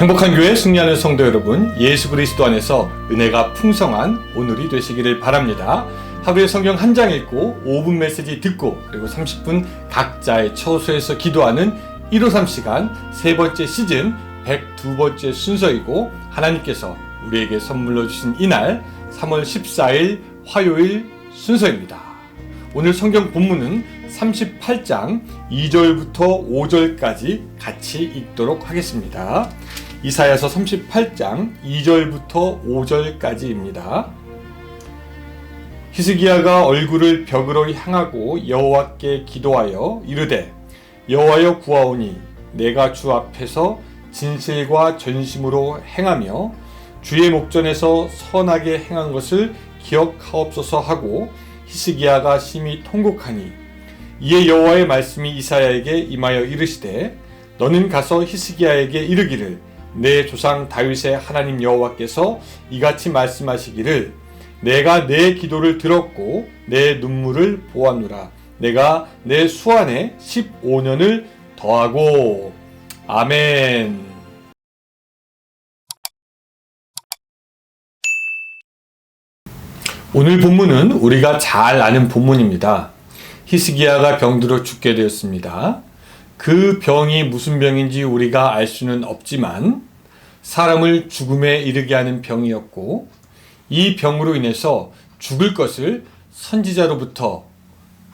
행복한 교회 승리하는 성도 여러분, 예수 그리스도 안에서 은혜가 풍성한 오늘이 되시기를 바랍니다. 하루에 성경 한 장 읽고 5분 메시지 듣고 그리고 30분 각자의 처소에서 기도하는 153 시간 세 번째 시즌 102번째 순서이고 하나님께서 우리에게 선물로 주신 이날 3월 14일 화요일 순서입니다. 오늘 성경 본문은 38장 2절부터 5절까지 같이 읽도록 하겠습니다. 이사야서 38장 2절부터 5절까지입니다. 히스기야가 얼굴을 벽으로 향하고 여호와께 기도하여 이르되 여호와여 구하오니 내가 주 앞에서 진실과 전심으로 행하며 주의 목전에서 선하게 행한 것을 기억하옵소서 하고 히스기야가 심히 통곡하니 이에 여호와의 말씀이 이사야에게 임하여 이르시되 너는 가서 히스기야에게 이르기를 내 조상 다윗의 하나님 여호와께서 이같이 말씀하시기를 내가 내 기도를 들었고 내 눈물을 보았노라 내가 내 수안에 15년을 더하고 아멘 오늘 본문은 우리가 잘 아는 본문입니다. 히스기야가 병들어 죽게 되었습니다. 그 병이 무슨 병인지 우리가 알 수는 없지만 사람을 죽음에 이르게 하는 병이었고 이 병으로 인해서 죽을 것을 선지자로부터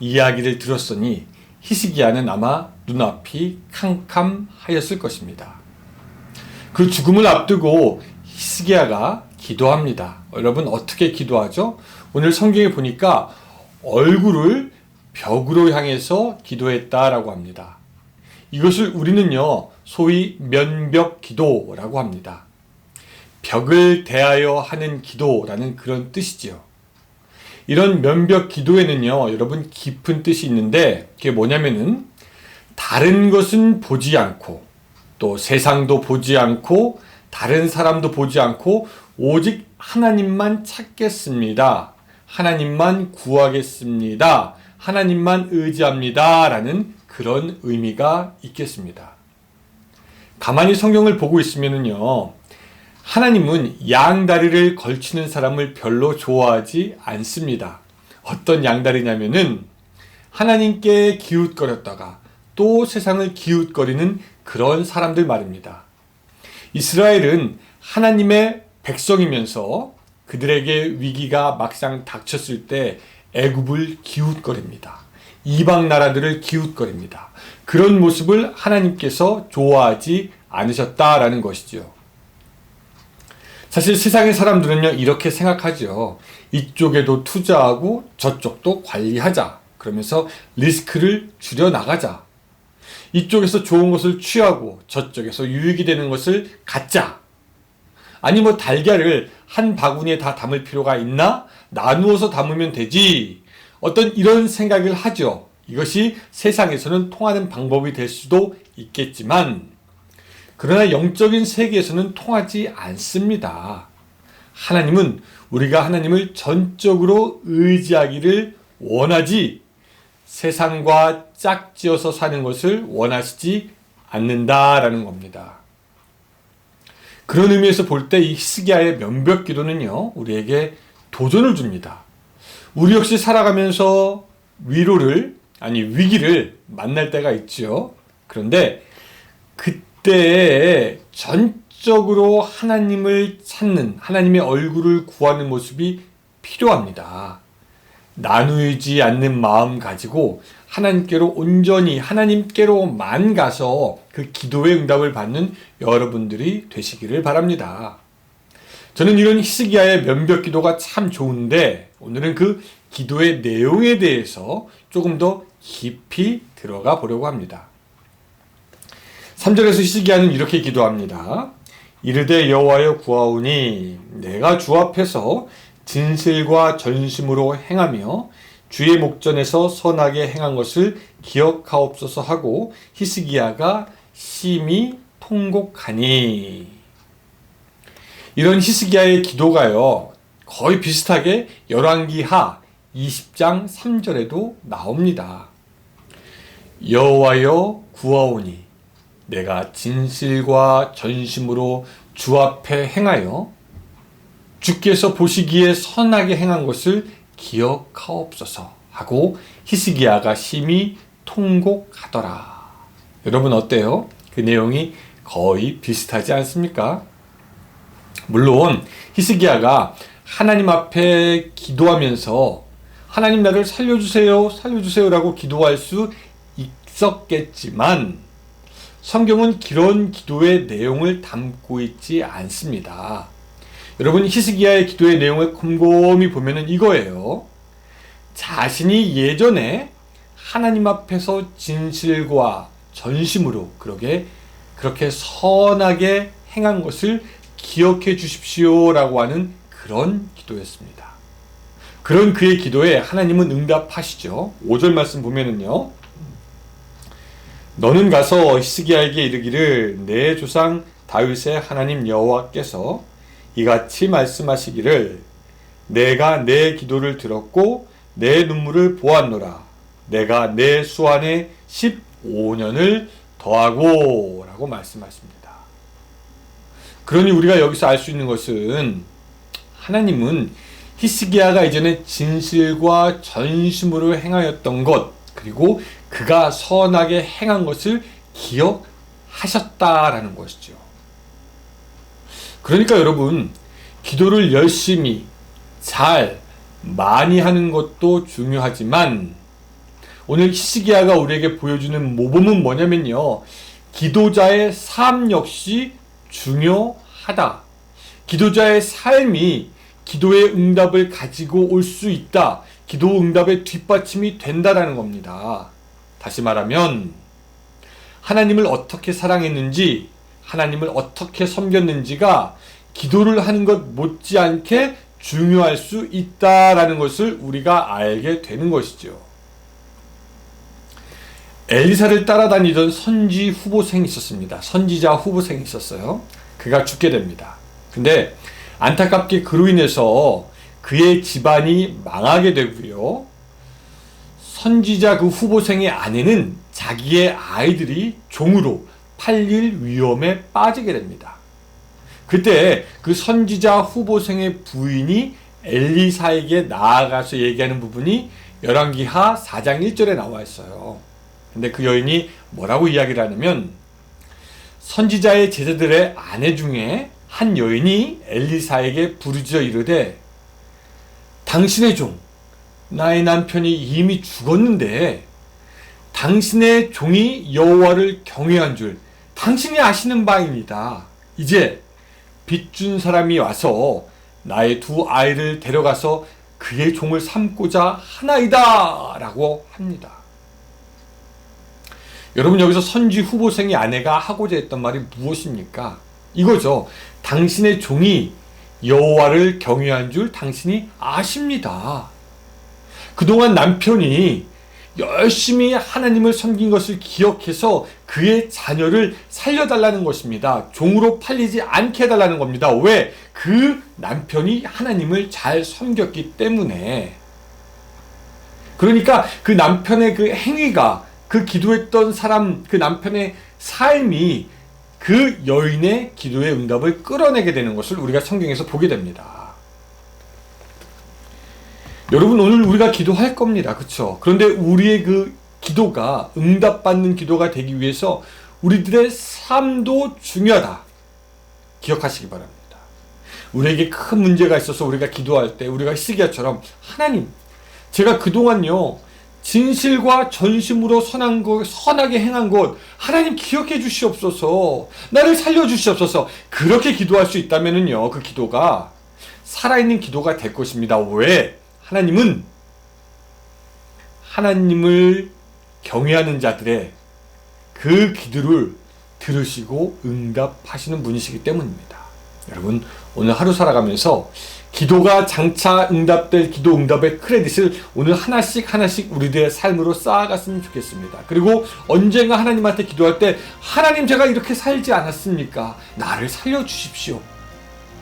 이야기를 들었으니 히스기야는 아마 눈앞이 캄캄하였을 것입니다. 그 죽음을 앞두고 히스기야가 기도합니다. 여러분 어떻게 기도하죠? 오늘 성경에 보니까 얼굴을 벽으로 향해서 기도했다라고 합니다. 이것을 우리는요, 소위 면벽 기도라고 합니다. 벽을 대하여 하는 기도라는 그런 뜻이지요. 이런 면벽 기도에는요, 여러분 깊은 뜻이 있는데, 그게 뭐냐면은, 다른 것은 보지 않고, 또 세상도 보지 않고, 다른 사람도 보지 않고, 오직 하나님만 찾겠습니다. 하나님만 구하겠습니다. 하나님만 의지합니다. 라는 그런 의미가 있겠습니다. 가만히 성경을 보고 있으면요. 하나님은 양다리를 걸치는 사람을 별로 좋아하지 않습니다. 어떤 양다리냐면은 하나님께 기웃거렸다가 또 세상을 기웃거리는 그런 사람들 말입니다. 이스라엘은 하나님의 백성이면서 그들에게 위기가 막상 닥쳤을 때 애굽을 기웃거립니다. 이방 나라들을 기웃거립니다. 그런 모습을 하나님께서 좋아하지 않으셨다라는 것이죠. 사실 세상의 사람들은요, 이렇게 생각하죠. 이쪽에도 투자하고 저쪽도 관리하자. 그러면서 리스크를 줄여나가자. 이쪽에서 좋은 것을 취하고 저쪽에서 유익이 되는 것을 갖자. 아니, 뭐 달걀을 한 바구니에 다 담을 필요가 있나? 나누어서 담으면 되지. 어떤 이런 생각을 하죠. 이것이 세상에서는 통하는 방법이 될 수도 있겠지만, 그러나 영적인 세계에서는 통하지 않습니다. 하나님은 우리가 하나님을 전적으로 의지하기를 원하지 세상과 짝지어서 사는 것을 원하시지 않는다라는 겁니다. 그런 의미에서 볼 때 이 히스기야의 면벽 기도는요, 우리에게 도전을 줍니다. 우리 역시 살아가면서 위로를, 아니, 위기를 만날 때가 있죠. 그런데 그때에 전적으로 하나님을 찾는, 하나님의 얼굴을 구하는 모습이 필요합니다. 나누지 않는 마음 가지고 하나님께로 온전히 하나님께로만 가서 그 기도의 응답을 받는 여러분들이 되시기를 바랍니다. 저는 이런 히스기야의 면벽 기도가 참 좋은데 오늘은 그 기도의 내용에 대해서 조금 더 깊이 들어가 보려고 합니다. 3절에서 히스기야는 이렇게 기도합니다. 이르되 여호와여 구하오니 내가 주 앞에서 진실과 전심으로 행하며 주의 목전에서 선하게 행한 것을 기억하옵소서 하고 히스기야가 심히 통곡하니 이런 히스기야의 기도가요 거의 비슷하게 열왕기하 20장 3절에도 나옵니다. 여호와여 구하오니 내가 진실과 전심으로 주 앞에 행하여 주께서 보시기에 선하게 행한 것을 기억하옵소서 하고 히스기야가 심히 통곡하더라. 여러분 어때요? 그 내용이 거의 비슷하지 않습니까? 물론 히스기야가 하나님 앞에 기도하면서 하나님 나를 살려주세요, 살려주세요라고 기도할 수 있었겠지만 성경은 그런 기도의 내용을 담고 있지 않습니다. 여러분 히스기야의 기도의 내용을 곰곰이 보면은 이거예요. 자신이 예전에 하나님 앞에서 진실과 전심으로 그러게 그렇게 선하게 행한 것을 기억해 주십시오라고 하는 그런 기도였습니다. 그런 그의 기도에 하나님은 응답하시죠. 5절 말씀 보면은요. 너는 가서 히스기야에게 이르기를 내 조상 다윗의 하나님 여호와께서 이같이 말씀하시기를 내가 내 기도를 들었고 내 눈물을 보았노라 내가 내 수안에 15년을 더하고 라고 말씀하십니다. 그러니 우리가 여기서 알 수 있는 것은 하나님은 히스기야가 이전에 진실과 전심으로 행하였던 것 그리고 그가 선하게 행한 것을 기억하셨다라는 것이죠. 그러니까 여러분 기도를 열심히 잘 많이 하는 것도 중요하지만 오늘 히스기야가 우리에게 보여주는 모범은 뭐냐면요. 기도자의 삶 역시 중요하다. 기도자의 삶이 기도의 응답을 가지고 올 수 있다. 기도 응답의 뒷받침이 된다라는 겁니다. 다시 말하면 하나님을 어떻게 사랑했는지 하나님을 어떻게 섬겼는지가 기도를 하는 것 못지않게 중요할 수 있다라는 것을 우리가 알게 되는 것이죠. 엘리사를 따라다니던 선지 후보생이 있었습니다. 선지자 후보생이 있었어요. 그가 죽게 됩니다. 근데 안타깝게 그로 인해서 그의 집안이 망하게 되고요. 선지자 그 후보생의 아내는 자기의 아이들이 종으로 팔릴 위험에 빠지게 됩니다. 그때 그 선지자 후보생의 부인이 엘리사에게 나아가서 얘기하는 부분이 열왕기하 4장 1절에 나와 있어요. 근데 그 여인이 뭐라고 이야기를 하냐면 선지자의 제자들의 아내 중에 한 여인이 엘리사에게 부르짖어 이르되 당신의 종 나의 남편이 이미 죽었는데 당신의 종이 여호와를 경외한 줄 당신이 아시는 바입니다. 이제 빚준 사람이 와서 나의 두 아이를 데려가서 그의 종을 삼고자 하나이다 라고 합니다. 여러분 여기서 선지 후보생의 아내가 하고자 했던 말이 무엇입니까? 이거죠. 당신의 종이 여호와를 경외한 줄 당신이 아십니다. 그동안 남편이 열심히 하나님을 섬긴 것을 기억해서 그의 자녀를 살려달라는 것입니다. 종으로 팔리지 않게 해달라는 겁니다. 왜? 그 남편이 하나님을 잘 섬겼기 때문에. 그러니까 그 남편의 그 행위가 그 기도했던 사람, 그 남편의 삶이 그 여인의 기도의 응답을 끌어내게 되는 것을 우리가 성경에서 보게 됩니다. 여러분 오늘 우리가 기도할 겁니다. 그렇죠? 그런데 우리의 그 기도가 응답받는 기도가 되기 위해서 우리들의 삶도 중요하다. 기억하시기 바랍니다. 우리에게 큰 문제가 있어서 우리가 기도할 때 우리가 히스기야처럼 하나님 제가 그동안요 진실과 전심으로 선한 것, 선하게 행한 것, 하나님 기억해 주시옵소서. 나를 살려 주시옵소서. 그렇게 기도할 수 있다면은요, 그 기도가 살아있는 기도가 될 것입니다. 왜? 하나님은 하나님을 경외하는 자들의 그 기도를 들으시고 응답하시는 분이시기 때문입니다. 여러분, 오늘 하루 살아가면서 기도가 장차 응답될 기도 응답의 크레딧을 오늘 하나씩 하나씩 우리들의 삶으로 쌓아갔으면 좋겠습니다. 그리고 언젠가 하나님한테 기도할 때 하나님 제가 이렇게 살지 않았습니까? 나를 살려 주십시오.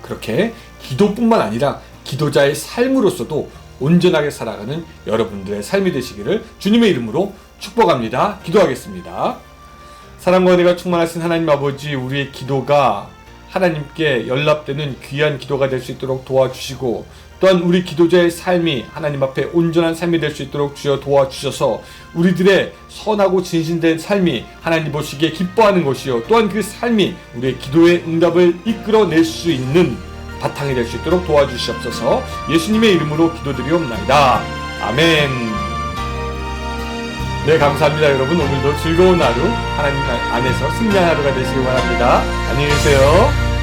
그렇게 기도뿐만 아니라 기도자의 삶으로서도 온전하게 살아가는 여러분들의 삶이 되시기를 주님의 이름으로 축복합니다. 기도하겠습니다. 사랑과 은혜가 충만하신 하나님 아버지 우리의 기도가 하나님께 연락되는 귀한 기도가 될 수 있도록 도와주시고 또한 우리 기도자의 삶이 하나님 앞에 온전한 삶이 될 수 있도록 주여 도와주셔서 우리들의 선하고 진실된 삶이 하나님 보시기에 기뻐하는 것이요 또한 그 삶이 우리의 기도의 응답을 이끌어낼 수 있는 바탕이 될 수 있도록 도와주시옵소서. 예수님의 이름으로 기도드리옵나이다. 아멘 네 감사합니다 여러분. 오늘도 즐거운 하루 하나님 안에서 승리한 하루가 되시기 바랍니다. 안녕히 계세요